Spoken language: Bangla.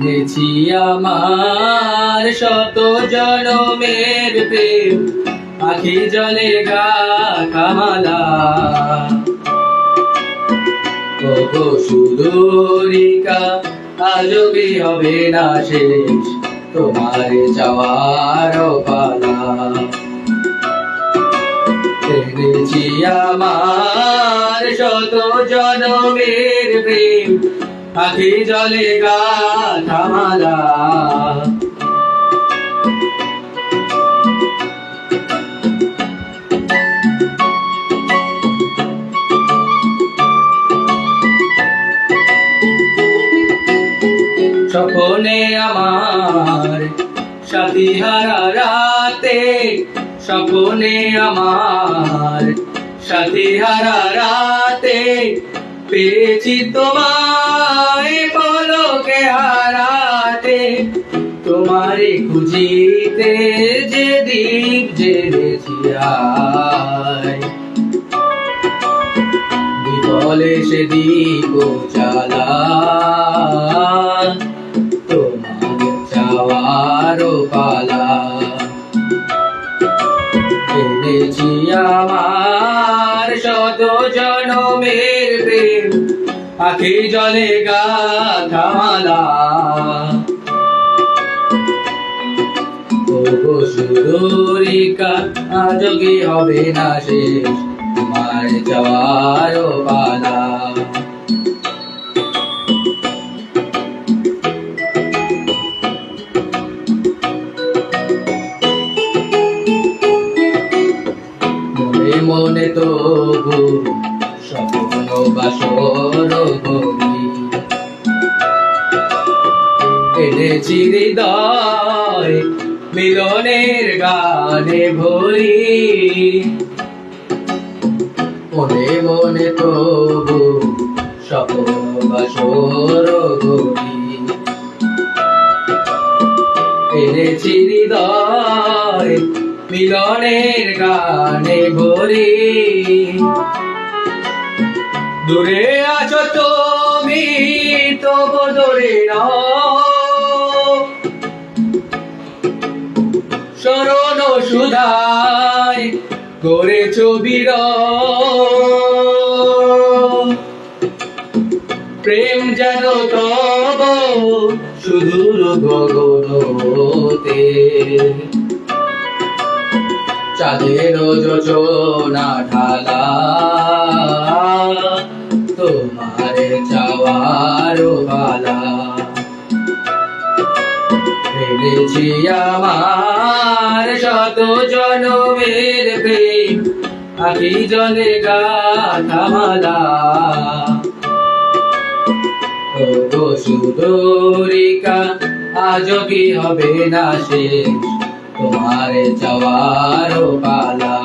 এনেছি আমার শত জনমের প্রেম। আখি জলে গা কামালা। ওগো সুদূরিকা আজও কি হবে না শেষ? তোমার যাওয়ার পালা। আমার শত জনমের প্রেম। আখি জলে গা থামালা। স্বপনে আমার সাথী হারা রাতে স্বপনে আমার সাথী হারা রাতে পেয়েছি তোমায় পলকে হারাতে। তোমারে খুঁজিতে যে দিক জেনেছি বিফলে সে দিক চালা। তোমার যাওয়ার পালা। এনেছি আমার আখি জলে গা থামালা সুদূরিকা হবে না শেষ? তোমার যাওয়ার পালা মনে তো বাসর গরি এনেছি হৃদয় মিলনের গানে ভরি। মনে মনে তো স্বপ্ন বাসর গরি এনেছি হৃদয় মিলনের গানে ভরি। দূরে আছো তুমি, তবু দূরে শরণ সুধায় করেছ বীর প্রেম যেন তব সুদূর গগনতে চাঁদের যোজনা ঢালা। তোমার চাওয়ার বালা। এনেছি আমার শত জনমের আখি জলে গা থামালা ওগো সুদরিকা আজ কি হবে না শেষ? তোমার যাওয়ার পালা